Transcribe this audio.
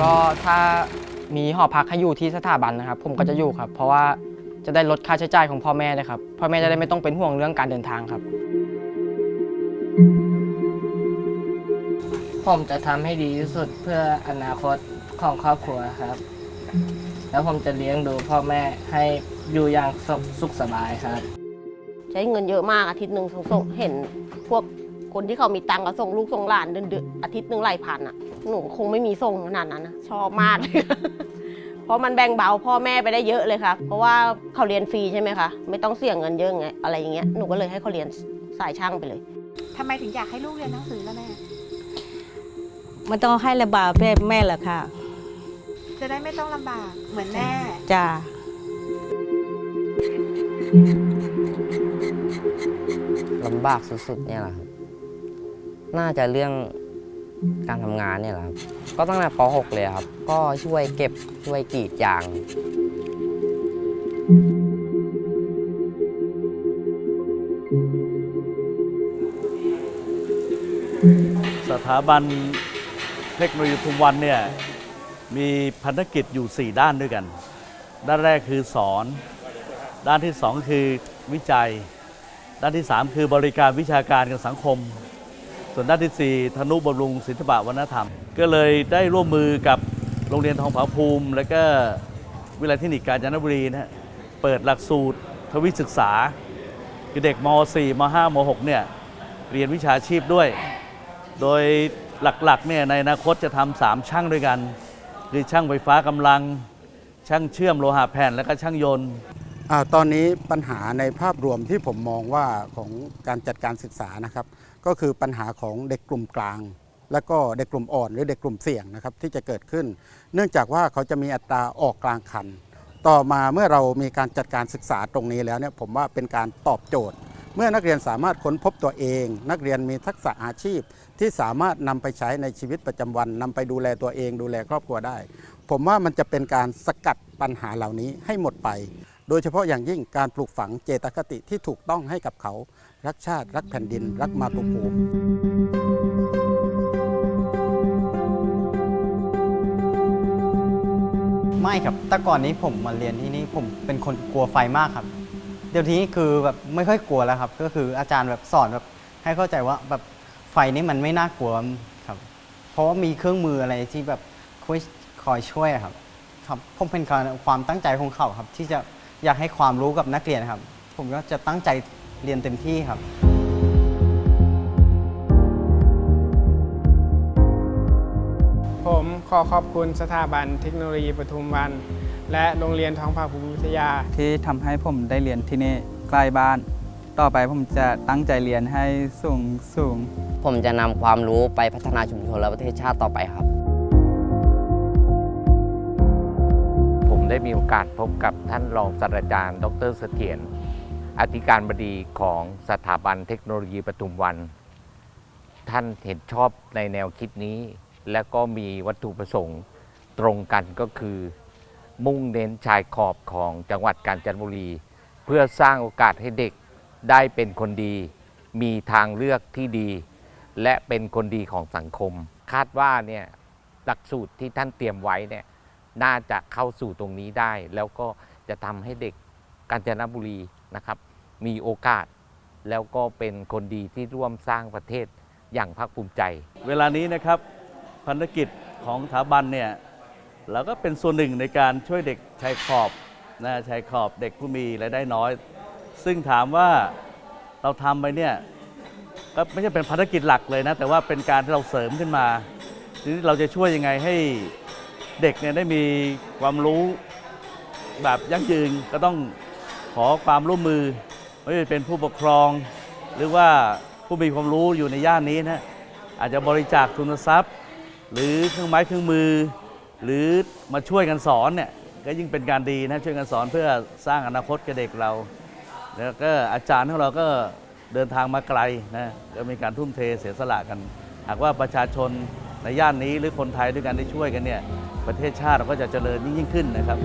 ก็ถ้ามีหอพักให้อยู่ที่สถาบันนะครับ ผมก็จะอยู่ครับ เพราะว่าจะได้ลดค่าใช้จ่ายของพ่อแม่เลยครับพ่อแม่จะได้ไม่ต้องเป็นห่วงเรื่องการเดินทางครับ ผมจะทำให้ดีที่สุดเพื่ออนาคตของครอบครัวครับ แล้วผมจะเลี้ยงดูพ่อแม่ให้อยู่อย่างสุขสบายครับ ใช้เงินเยอะมากอาทิตย์หนึ่งส่งส่งเห็นพวก คนที่เขามีตังค์ก็ส่งลูกส่งหลานเดือนเดือนอาทิตย์หนึ่งหลายพันอะหนูคงไม่มีส่งขนาดนั้นนะชอบมากเลยเพราะมันแบ่งเบาพ่อแม่ไปได้เยอะเลยค่ะเพราะว่าเขาเรียนฟรีใช่ไหมคะไม่ต้องเสียเงินเยอะไงอะไรอย่างเงี้ยหนูก็เลยให้เขาเรียนสายช่างไปเลยทำไมถึงอยากให้ลูกเรียนหนังสือแล้วแม่มันต้องให้ระบาดแม่แม่แหละค่ะ จะได้ไม่ต้องลำบากเหมือนแม่จ้าลำบากสุดๆเนี่ยแหละครับ น่าจะเรื่องการทำงานเนี่ยแหละครับ ก็ตั้งแต่ป .6 เลยครับ ก็ช่วยเก็บช่วยกรีดยาง สถาบันเทคโนโลยีทุมวันเนี่ยมีพันธกิจอยู่ 4 ด้านด้วยกัน ด้านแรกคือสอน ด้านที่ 2 คือวิจัย ด้านที่ 3 คือบริการวิชาการกับสังคม ส่วนด้านที่ 4 ธนุบำรุงศิลปะวัฒนธรรม ก็เลยได้ร่วมมือกับโรงเรียนทองผาภูมิ และก็วิทยาลัยเทคนิคกาญจนบุรีนะฮะเปิดหลักสูตรทวิศึกษาคือเด็กม .4 ม .5 ม .6 เนี่ยเรียนวิชาชีพด้วย โดยหลักๆเนี่ยในอนาคตจะทำสามช่างด้วยกัน คือช่างไฟฟ้ากำลัง ช่างเชื่อมโลหะแผ่นและก็ช่างยนต์อาตอนนี้ปัญหาในภาพรวมที่ผมมองว่าของการจัดการศึกษานะครับ ก็คือปัญหาของเด็กกลุ่มกลาง และก็เด็กกลุ่มอ่อนหรือเด็กกลุ่มเสี่ยงนะครับที่จะเกิดขึ้น เนื่องจากว่าเขาจะมีอัตราออกกลางคัน ต่อมาเมื่อเรามีการจัดการศึกษาตรงนี้แล้วเนี่ยผมว่าเป็นการตอบโจทย์ เมื่อนักเรียนสามารถค้นพบตัวเอง นักเรียนมีทักษะอาชีพ ที่สามารถนำไปใช้ในชีวิตประจำวันนำไปดูแลตัวเอง ดูแลครอบครัวได้ ผมว่ามันจะเป็นการสกัดปัญหาเหล่านี้ให้หมดไป โดยเฉพาะอย่างยิ่งการปลูกฝังเจตคติที่ถูกต้องให้กับเขา รักชาติ รักแผ่นดิน รักมาตุภูมิไม่ครับ แต่ก่อนนี้ผมมาเรียนที่นี่ผมเป็นคนกลัวไฟมากครับ เดี๋ยวนี้คือแบบไม่ค่อยกลัวแล้วครับ ก็คืออาจารย์แบบสอนแบบให้เข้าใจว่าแบบไฟนี่มันไม่น่ากลัวครับ เพราะว่ามีเครื่องมืออะไรที่แบบคอยคอยช่วยครับ ครับผมเป็นการความตั้งใจของเขาครับที่จะ อยากให้ความรู้กับนักเรียนครับ ผมก็จะตั้งใจเรียนเต็มที่ครับ ผมขอขอบคุณสถาบันเทคโนโลยีปทุมวัน และโรงเรียนท้องผาภูมิวิทยา ที่ทำให้ผมได้เรียนที่นี่ใกล้บ้าน ต่อไปผมจะตั้งใจเรียนให้สูงสูง ผมจะนำความรู้ไปพัฒนาชุมชนและประเทศชาติต่อไปครับ ได้มีโอกาสพบกับท่านรองศาสตราจารย์ ดรเสถียรอธิการบดีของสถาบันเทคโนโลยีปทุมวัน ท่านเห็นชอบในแนวคิดนี้ และก็มีวัตถุประสงค์ตรงกันก็คือ มุ่งเน้นชายขอบของจังหวัดกาญจนบุรี เพื่อสร้างโอกาสให้เด็กได้เป็นคนดี มีทางเลือกที่ดี และเป็นคนดีของสังคม คาดว่าเนี่ยหลักสูตรที่ท่านเตรียมไว้เนี่ย น่าจะเข้าสู่ตรงนี้ได้ แล้วก็จะทำให้เด็กกาญจนบุรีนะครับ มีโอกาสแล้วก็เป็นคนดีที่ร่วมสร้างประเทศอย่างภาคภูมิใจ เวลานี้นะครับพันธกิจของสถาบันเนี่ยเราก็เป็นส่วนหนึ่งในการช่วยเด็กชายขอบนะชายขอบเด็กผู้มีรายได้น้อย ซึ่งถามว่าเราทำไปเนี่ยก็ไม่ใช่เป็นภารกิจหลักเลยนะ แต่ว่าเป็นการที่เราเสริมขึ้นมาทีนี้เราจะช่วยยังไงให้ เด็กเนี่ยได้มีความรู้แบบยั่งยืนก็ต้องขอความร่วมมือไม่ว่าจะเป็นผู้ปกครอง หรือว่าผู้มีความรู้อยู่ในย่านนี้นะอาจจะบริจาคทุนทรัพย์ หรือเครื่องไม้เครื่องมือ หรือมาช่วยกันสอนเนี่ยก็ยิ่งเป็นการดีนะช่วยกันสอนเพื่อสร้างอนาคตแกับเด็กเรา แล้วก็อาจารย์ของเราก็เดินทางมาไกลนะก็มีการทุ่มเทเสียสละกัน หากว่าประชาชน ในย่านนี้หรือคนไทยด้วยกันได้ช่วยกันเนี่ยประเทศชาติเราก็จะเจริญยิ่งยิ่งขึ้นนะครับ